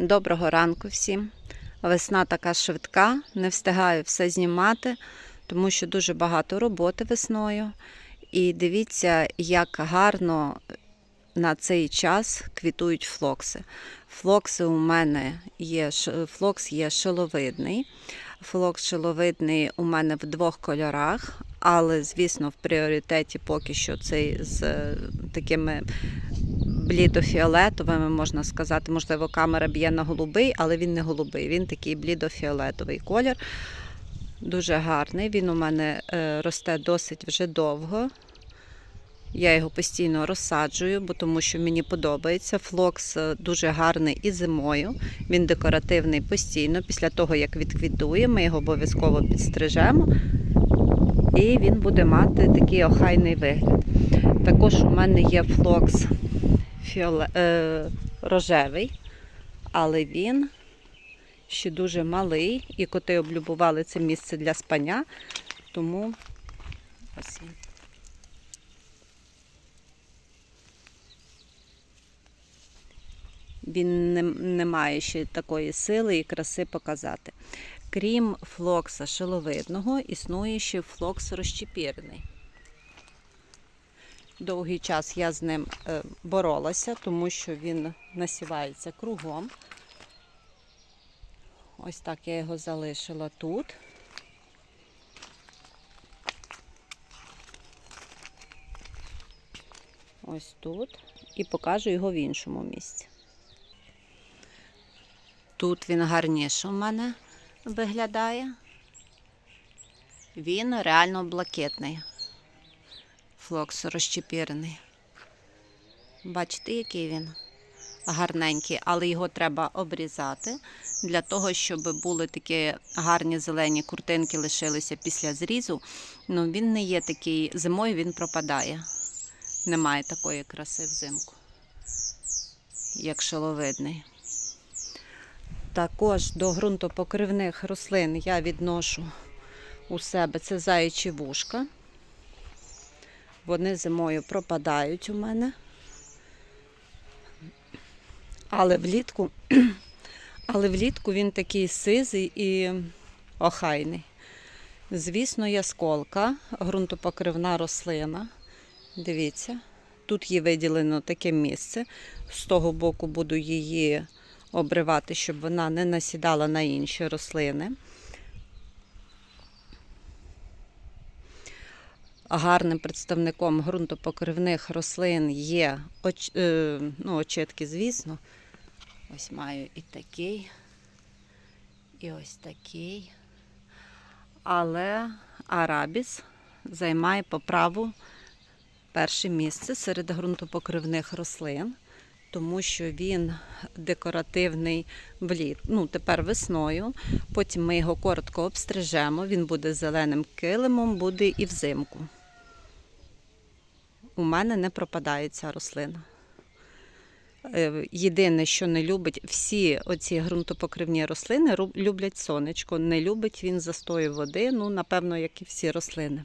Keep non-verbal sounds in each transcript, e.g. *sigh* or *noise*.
Доброго ранку всім. Весна така швидка, не встигаю все знімати, тому що дуже багато роботи весною. І дивіться, як гарно на цей час квітують флокси. Флокси у мене є флокс є шиловидний. Флокс шиловидний у мене в двох кольорах, але, звісно, в пріоритеті поки що цей з е, такими блідофіолетовими, можна сказати. Можливо, камера б'є на голубий, але він не голубий, він такий блідофіолетовий колір. Дуже гарний. Він у мене е, росте досить вже довго. Я його постійно розсаджую, бо тому що мені подобається. Флокс е, дуже гарний і зимою. Він декоративний постійно. Після того, як відквітує, ми його обов'язково підстрижемо. І він буде мати такий охайний вигляд. Також у мене є флокс фіоле... е, рожевий, але він ще дуже малий, і коти облюбували це місце для спання, тому ось він. Він не, не має ще такої сили і краси показати. Крім флокса шиловидного, існує ще флокс розчепірений. Довгий час я з ним е, боролася, тому що він насівається кругом. Ось так я його залишила тут. Ось тут. І покажу його в іншому місці. Тут він гарніше у мене виглядає. Він реально блакитний. Флокс розчепірений. Бачите, який він гарненький, але його треба обрізати для того, щоб були такі гарні зелені куртинки лишилися після зрізу. Ну, він не є такий зимою, він пропадає. Немає такої краси взимку, як шиловидний. Також до ґрунтопокривних рослин я відношу у себе це заячі вушка. Вони зимою пропадають у мене. Але влітку, *clears throat* але влітку він такий сизий і охайний. Звісно, ясколка, ґрунтопокривна рослина. Дивіться, тут є виділено таке місце. З того боку буду її обривати, щоб вона не насідала на інші рослини. Гарним представником ґрунтопокривних рослин є оч, е, ну, очітки, звісно. Ось маю і такий, і ось такий. Але арабіс займає по праву перше місце серед ґрунтопокривних рослин, тому що він декоративний вліт. Ну, тепер весною. Потім ми його коротко обстрижемо, він буде зеленим килимом, буде і взимку. У мене не пропадає ця рослина. Е, Єдине, що не любить, всі оці ґрунтопокривні рослини люблять сонечко. Не любить він застою води, ну, напевно, як і всі рослини.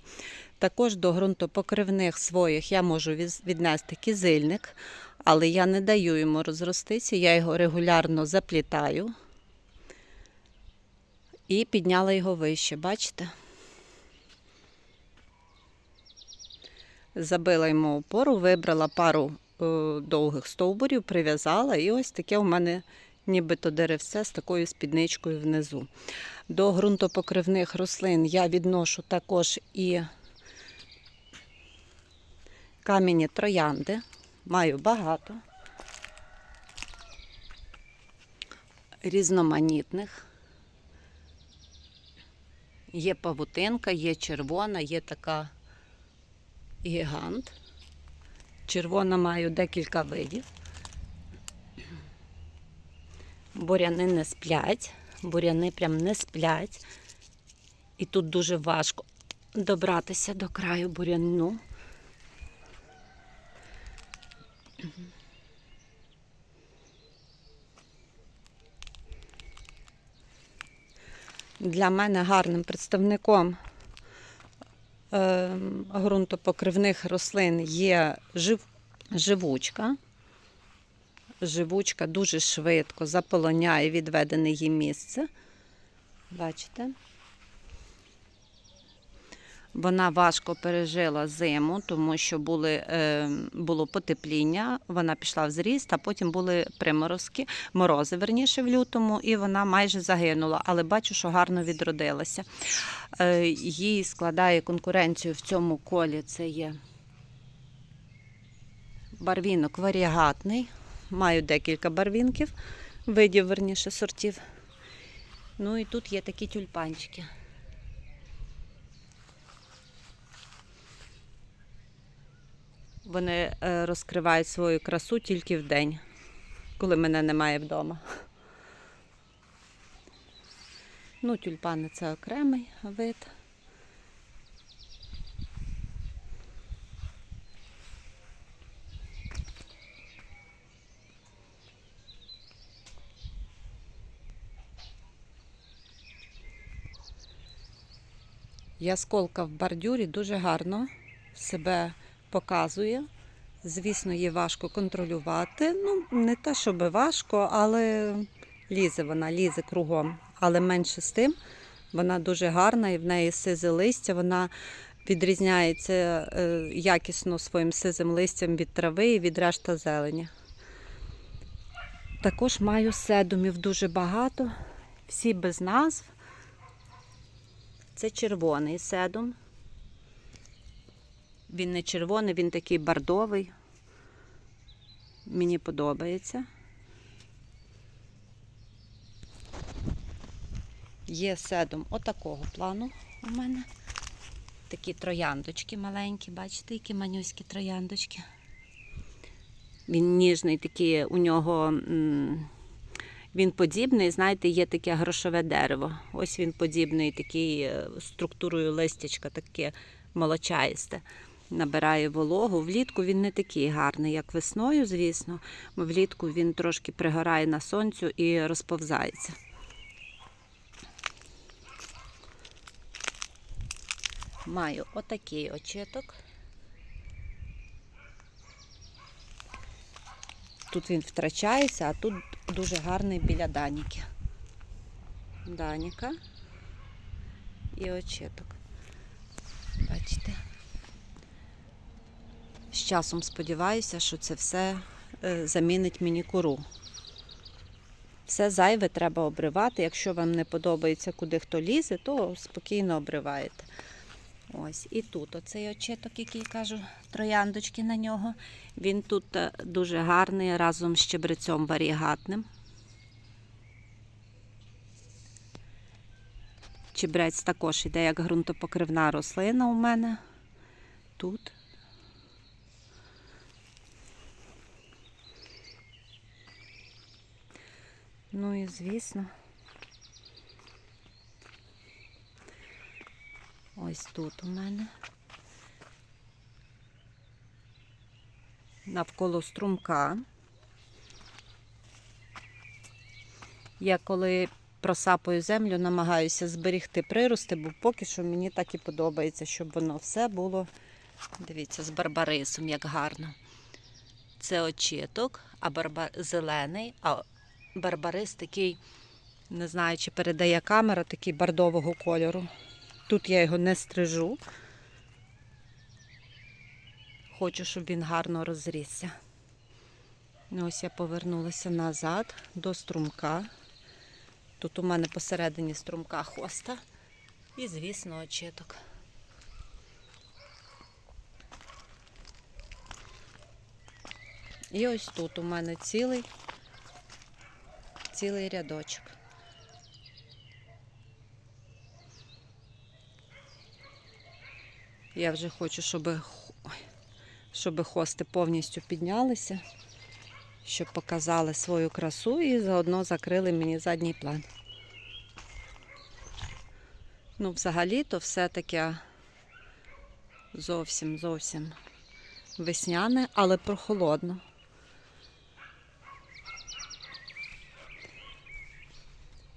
Також до ґрунтопокривних своїх я можу віднести кизильник, але я не даю йому розростися, я його регулярно заплітаю і підняла його вище, бачите? Забила йому опору, вибрала пару е, довгих стовбурів, прив'язала, і ось таке у мене нібито деревце з такою спідничкою внизу. До ґрунтопокривних рослин я відношу також і камені троянди. Маю багато. Різноманітних. Є павутинка, є червона, є така гігант. Червона маю декілька видів. Буряни не сплять, буряни прям не сплять. І тут дуже важко добратися до краю буряну. Для мене гарним представником ґрунтопокривних рослин є жив, живучка. живучка дуже швидко заполоняє відведене їй місце. Бачите? Вона важко пережила зиму, тому що були, е, було потепління, вона пішла в зріст, а потім були приморозки, морози, верніше, в лютому, і вона майже загинула. Але бачу, що гарно відродилася. Е, їй складає конкуренцію в цьому колі. Це є барвінок варіагатний. Маю декілька барвінків, видів, верніше, сортів. Ну і тут є такі тюльпанчики. Вони е, розкривають свою красу тільки в день, коли мене немає вдома. Ну, тюльпани це окремий вид. Ясколка в бордюрі дуже гарно себе показує. Звісно, її важко контролювати. Ну, не те, щоб важко, але лізе вона, лізе кругом. Але менше з тим, вона дуже гарна і в неї сизе листя. Вона відрізняється е, якісно своїм сизим листям від трави і від решта зелені. Також маю седумів дуже багато, всі без назв. Це червоний седум. Він не червоний, він такий бордовий. Мені подобається. Є седум отакого плану у мене. Такі трояндочки маленькі, бачите, які манюські трояндочки. Він ніжний, такий, у нього він подібний, знаєте, є таке грошове дерево. Ось він подібний, такий е, структурою листячка, таке молочаїсте. Набирає вологу. Влітку він не такий гарний, як весною, звісно. Бо влітку він трошки пригорає на сонцю і розповзається. Маю отакий очиток. Тут він втрачається, а тут дуже гарний біля Даніки. Даніка і очиток. Бачите? Часом сподіваюся, що це все е, замінить мені кору. Все зайве треба обривати. Якщо вам не подобається, куди хто лізе, то спокійно обриваєте. Ось, і тут оцей очиток, який кажу, трояндочки на нього. Він тут е, дуже гарний разом з щебрецем варігатним. Чебрець також іде як ґрунтопокривна рослина у мене. Тут. Ну і звісно. Ось тут у мене. Навколо струмка. Я коли просапую землю, намагаюся зберігти прирости, бо поки що мені так і подобається, щоб воно все було, дивіться, з барбарисом, як гарно. Це очіток, а барба... зелений, а барбарис такий, не знаю, чи передає камера, такий бордового кольору. Тут я його не стрижу. Хочу, щоб він гарно розрісся. Ну, Ось я повернулася назад до струмка. Тут у мене посередині струмка хоста і, звісно, очиток. І ось тут у мене цілий, цілий рядочок. Я вже хочу, щоб, щоб хости повністю піднялися, щоб показали свою красу і заодно закрили мені задній план. Ну, взагалі-то все таке зовсім зовсім весняне, але прохолодно.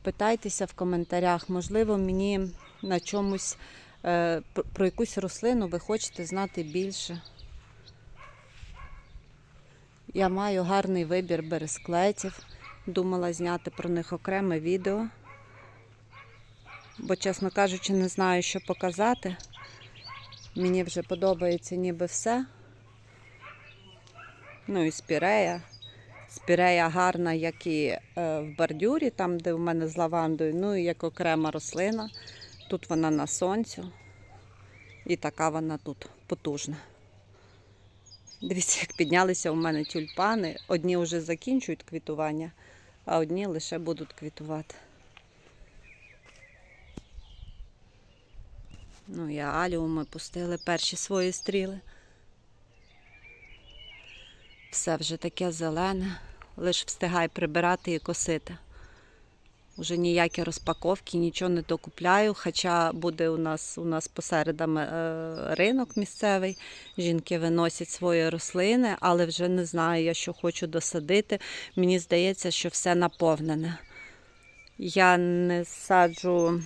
Питайтеся в коментарях, можливо, мені на чомусь е, про- якусь рослину ви хочете знати більше. Я маю гарний вибір бересклетів. Думала зняти про них окреме відео. Бо, чесно кажучи, не знаю, що показати. Мені вже подобається ніби все. Ну і спірея. Спірея гарна, як і е, в бордюрі, там, де в мене з лавандою, ну і як окрема рослина. Тут вона на сонцю. І така вона тут потужна. Дивіться, як піднялися у мене тюльпани. Одні вже закінчують квітування, а одні лише будуть квітувати. Ну і аліуми пустили перші свої стріли. Все вже таке зелене, лише встигай прибирати і косити. Уже ніякі розпаковки, нічого не докупляю, хоча буде у нас у нас посередами е, ринок місцевий. Жінки виносять свої рослини, але вже не знаю, я що хочу досадити. Мені здається, що все наповнене. Я не саджу,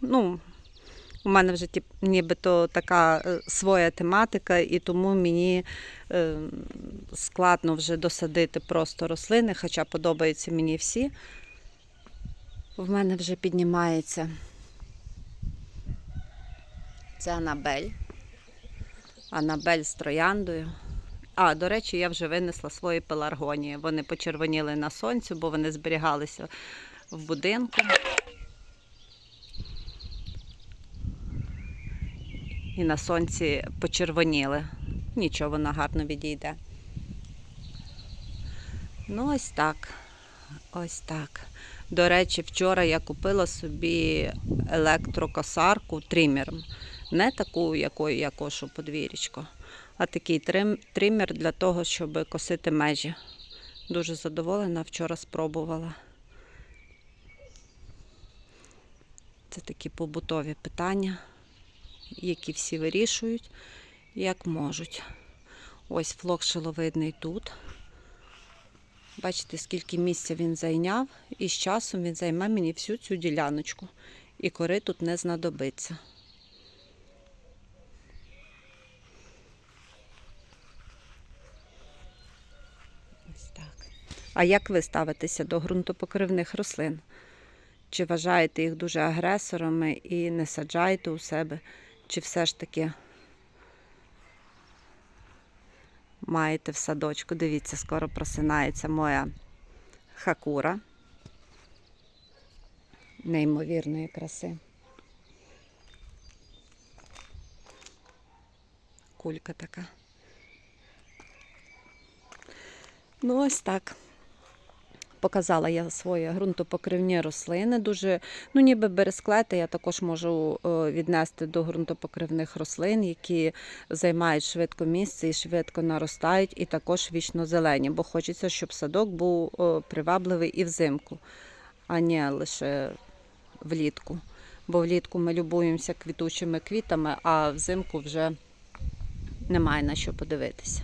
ну, у мене вже нібито така е, своя тематика, і тому мені е, складно вже досадити просто рослини, хоча подобаються мені всі. В мене вже піднімається це Анабель. Анабель з трояндою. А, до речі, я вже винесла свої пеларгонії. Вони почервоніли на сонці, бо вони зберігалися в будинку. І на сонці почервоніли. Нічого, вона гарно відійде. Ну, ось так. Ось так. До речі, вчора я купила собі електрокосарку трімером. Не таку, якою я кошу подвір'ячко, а такий трим- тример для того, щоб косити межі. Дуже задоволена, вчора спробувала. Це такі побутові питання, які всі вирішують, як можуть. Ось флок шиловидний тут. Бачите, скільки місця він зайняв, і з часом він займе мені всю цю діляночку. І кори тут не знадобиться. Ось так. А як ви ставитеся до ґрунтопокривних рослин? Чи вважаєте їх дуже агресорами і не саджаєте у себе? Чи все ж таки маєте в садочку? Дивіться, скоро просинається моя хакура неймовірної краси. Кулька така. Ну, ось так. Показала я свої ґрунтопокривні рослини. Дуже, ну ніби бересклети я також можу е, віднести до ґрунтопокривних рослин, які займають швидко місце і швидко наростають, і також вічно зелені, бо хочеться, щоб садок був е, привабливий і взимку, а не лише влітку. Бо влітку ми любуємося квітучими квітами, а взимку вже немає на що подивитися.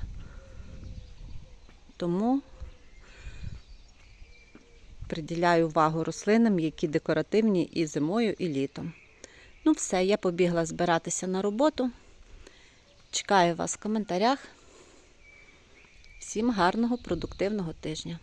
Тому приділяю увагу рослинам, які декоративні і зимою, і літом. Ну, все, я побігла збиратися на роботу. Чекаю вас в коментарях. Всім гарного, продуктивного тижня!